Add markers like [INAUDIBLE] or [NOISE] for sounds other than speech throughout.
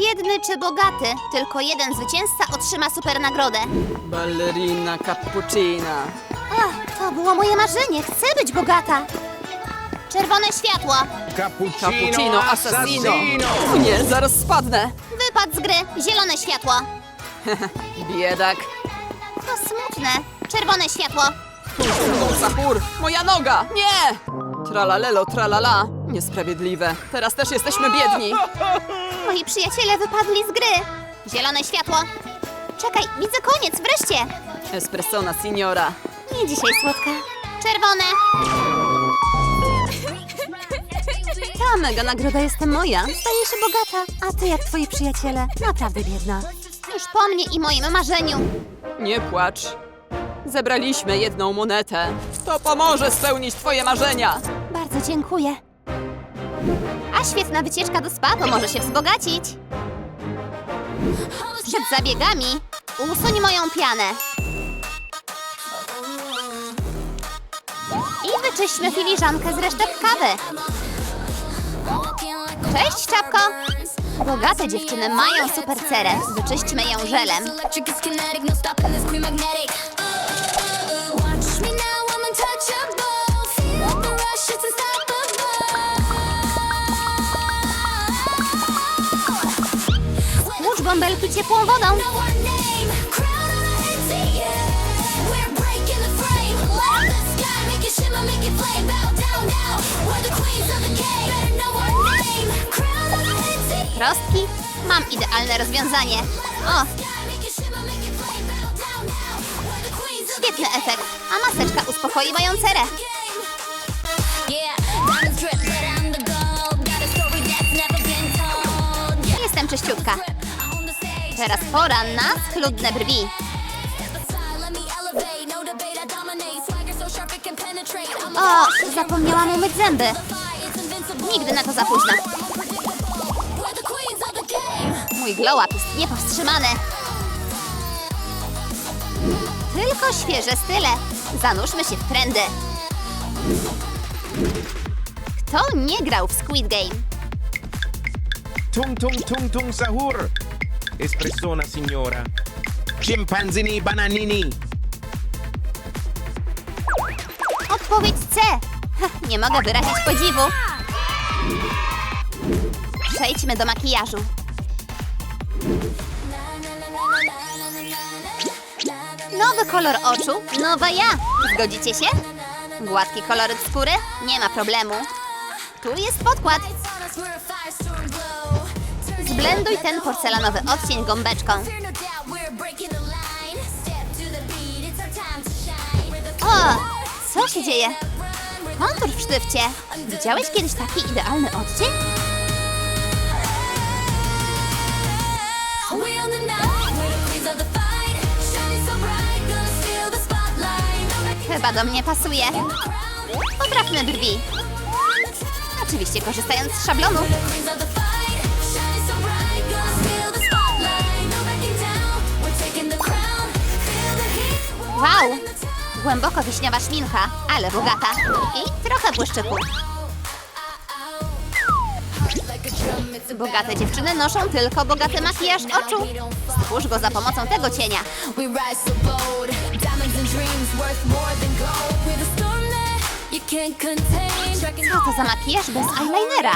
Biedny czy bogaty, tylko jeden zwycięzca otrzyma super nagrodę. Ballerina cappuccina. Ach, to było moje marzenie, chcę być bogata. Czerwone światło, Cappuccino, Cappuccino assassino. assassino. O nie, zaraz spadnę. wypad z gry, zielone światło. [LAUGHS] Biedak. To smutne. Czerwone światło. Sahur, moja noga! Nie! Tralalelo, tralala. Niesprawiedliwe. Teraz też jesteśmy biedni. [LAUGHS] Moi przyjaciele wypadli z gry. Zielone światło. Czekaj, widzę koniec, wreszcie. Espressona signora. Nie dzisiaj, słodka. Czerwone. Ta mega nagroda jestem moja. Staję się bogata, a ty jak twoi przyjaciele. Naprawdę biedna. Już po mnie i moim marzeniu. Nie płacz. Zebraliśmy jedną monetę. To pomoże spełnić twoje marzenia. Bardzo dziękuję. A świetna wycieczka do spa pomoże się wzbogacić. Przed zabiegami usuń moją pianę. I wyczyśćmy filiżankę z resztek kawy. Cześć, czapko! Bogate dziewczyny mają super cerę. Wyczyśćmy ją żelem. Now, we're the queens of the świetny efekt. A maseczka uspokoi moją cerę. Teraz pora na schludne brwi. O, zapomniałam umyć zęby. Nigdy na to za późno. Mój glow up jest niepowstrzymany. Tylko świeże style. Zanurzmy się w trendy. Kto nie grał w Squid Game? Tung tung tung tung sahur. Espressona signora. Chimpanzini bananini. Odpowiedź C. Ha, Nie mogę wyrazić podziwu. Przejdźmy do makijażu. Nowy kolor oczu, nowa ja. Zgodzicie się? Gładki koloryt skóry? Nie ma problemu. Tu jest podkład. On us, we're a firestorm glow. Zblenduj ten porcelanowy odcień gąbeczką. O, co się dzieje? Kontur w sztywcie. Widziałeś kiedyś taki idealny odcień? Chyba do mnie pasuje. Poprawne brwi. Oczywiście korzystając z szablonu. Głęboko wiśniowa szminka, ale bogata. I trochę błyszczyku. Bogate dziewczyny noszą tylko bogaty makijaż oczu. Stwórz go za pomocą tego cienia. Co to za makijaż bez eyelinera?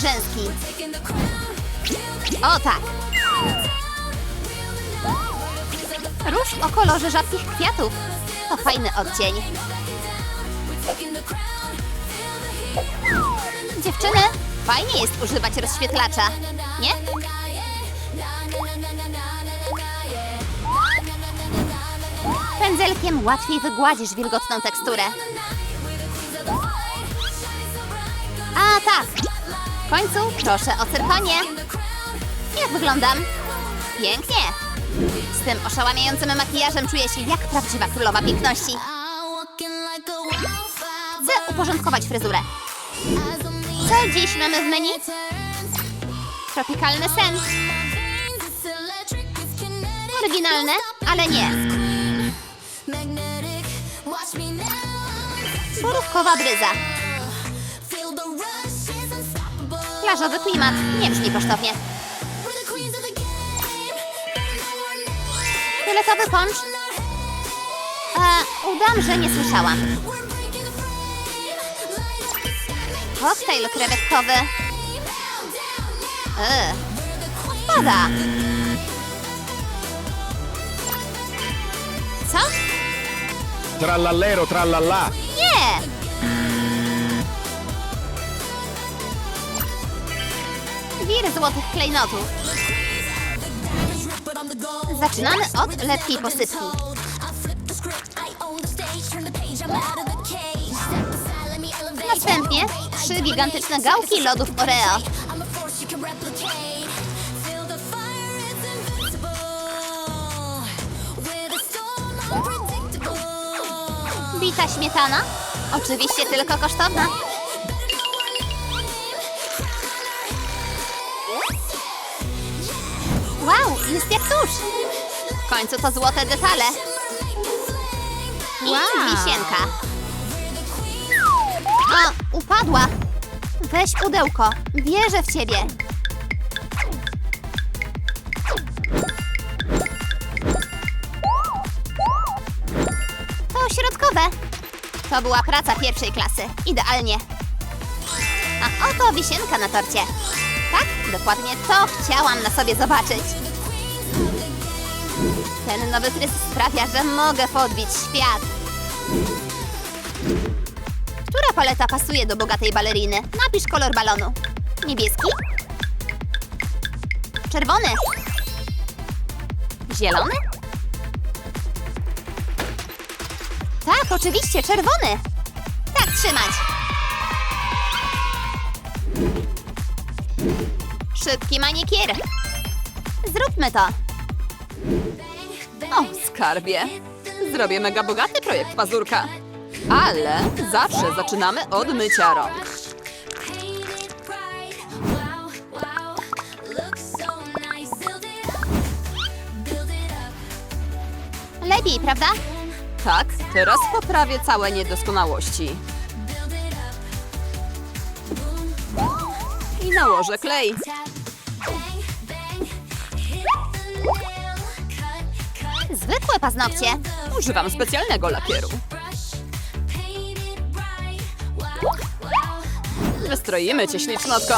The O tak. Róż o kolorze rzadkich kwiatów. To fajny odcień. Dziewczyny, fajnie jest używać rozświetlacza. Nie? Pędzelkiem łatwiej wygładzisz wilgotną teksturę. A tak. W końcu proszę o cyrpanie. Jak wyglądam? Pięknie! Z tym oszałamiającym makijażem czuję się jak prawdziwa królowa piękności. Chcę uporządkować fryzurę. Co dziś mamy w menu? Tropikalny sen. Oryginalne, ale nie. Borówkowa bryza. Plażowy klimat. Nie brzmi kosztownie. Fioletowy poncz. E, udam, że nie słyszałam. Koktajl krewetkowy. queens. pada. Co? Trallallero trallallà. Nie! Wir złotych klejnotów. Zaczynamy od lepkiej posypki. Następnie trzy gigantyczne gałki lodów Oreo. Bita śmietana? Oczywiście tylko kosztowna. Jest jak tuż. W końcu to złote detale. I wisienka. O, upadła. Weź pudełko. Wierzę w ciebie. To środkowe. To była praca pierwszej klasy. Idealnie. A oto wisienka na torcie. Tak, dokładnie to chciałam na sobie zobaczyć. Ten nowy fryz sprawia, że mogę podbić świat. Która paleta pasuje do bogatej baleriny? Napisz kolor balonu. Niebieski? Czerwony? Zielony? Tak, oczywiście, czerwony. Tak, trzymać. Szybki manikier. Zróbmy to. O, skarbie. Zrobię mega bogaty projekt pazurka. Ale zawsze zaczynamy od mycia rąk. Lepiej, prawda? Tak, teraz poprawię całe niedoskonałości. I nałożę klej. Zwykłe paznokcie. Używam specjalnego lakieru. Wystroimy cię, ślicznotko.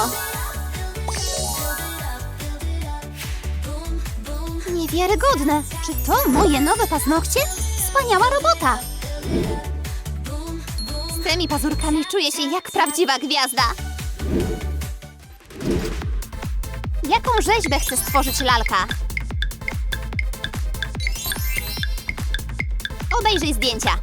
Niewiarygodne. Czy to moje nowe paznokcie? Wspaniała robota. Z tymi pazurkami czuję się jak prawdziwa gwiazda. Jaką rzeźbę chce stworzyć lalka? Obejrzyj zdjęcia.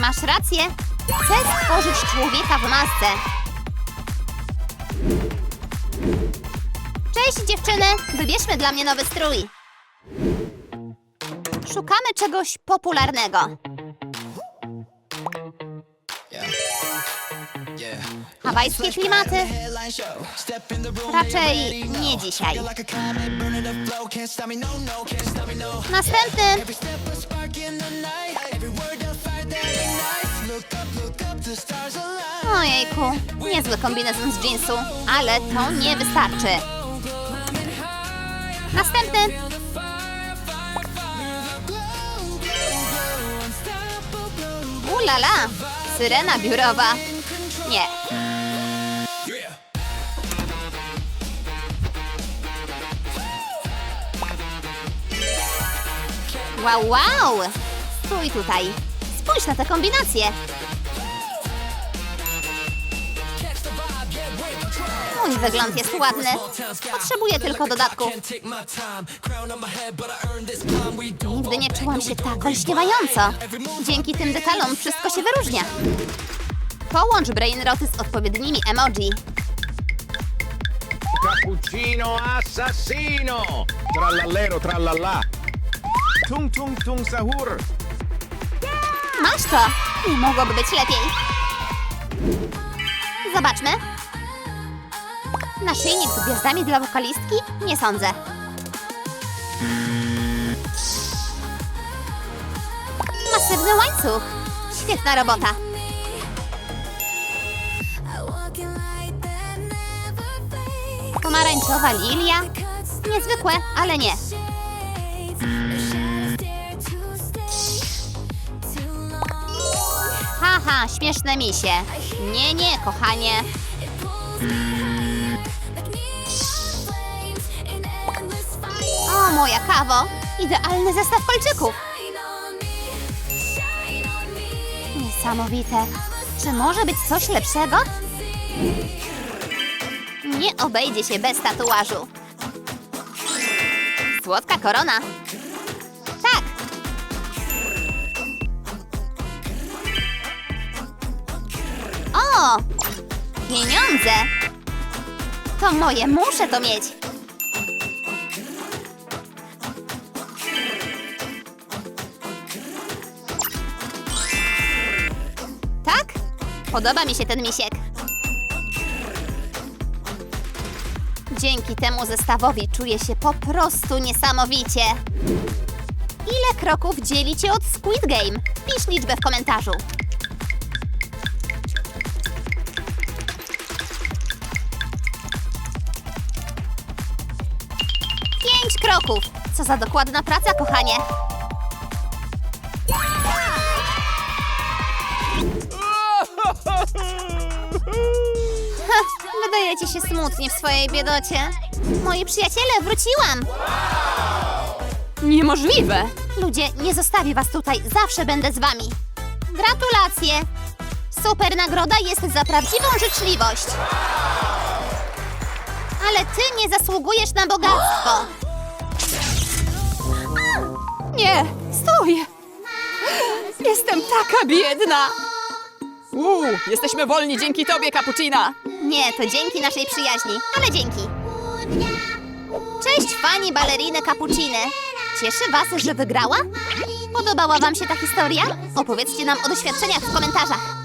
Masz rację. Chcę stworzyć człowieka w masce. Cześć dziewczyny! Wybierzmy dla mnie nowy strój. Szukamy czegoś popularnego. Hawajskie klimaty? Raczej nie dzisiaj. Następny! Ojejku, niezły kombinezon z jeansu, ale to nie wystarczy. Następny! Ulala! Syrena biurowa. Nie. Wow, wow! Stój tutaj. Spójrz na tę kombinację. Mój wygląd jest ładny. Potrzebuję tylko dodatku. Nigdy nie czułam się tak olśniewająco. Dzięki tym detalom wszystko się wyróżnia. Połącz brainroty z odpowiednimi emoji. Cappuccino assassino. Trallallero trallallà. Tung Tung Tung Sahur. Masz to! Nie mogłoby być lepiej. Zobaczmy. Naszyjnik z gwiazdami dla wokalistki? Nie sądzę. Masywny łańcuch. Świetna robota. Pomarańczowa lilia. Niezwykłe, ale nie. Haha, śmieszne misie. Nie, nie, kochanie. O, moja kawo. Idealny zestaw kolczyków. Niesamowite. Czy może być coś lepszego? Nie obejdzie się bez tatuażu. Słodka korona. O! Pieniądze. To moje, muszę to mieć. Tak? Podoba mi się ten misiek. Dzięki temu zestawowi czuję się po prostu niesamowicie. Ile kroków dzieli cię od Squid Game? Pisz liczbę w komentarzu. Kroków. Co za dokładna praca, kochanie. [LAUGHS] Ha, wydajecie się smutnie w swojej biedocie. Moi przyjaciele, wróciłam! Niemożliwe! Ludzie, nie zostawię was tutaj, zawsze będę z wami. Gratulacje! Super nagroda jest za prawdziwą życzliwość. Ale ty nie zasługujesz na bogactwo. Stój! Jestem taka biedna! Uuu, jesteśmy wolni dzięki tobie, Cappuccina! Nie, to dzięki naszej przyjaźni, ale dzięki. Cześć fani baleriny Cappucciny. Cieszy was, że wygrała? Podobała wam się ta historia? Opowiedzcie nam o doświadczeniach w komentarzach.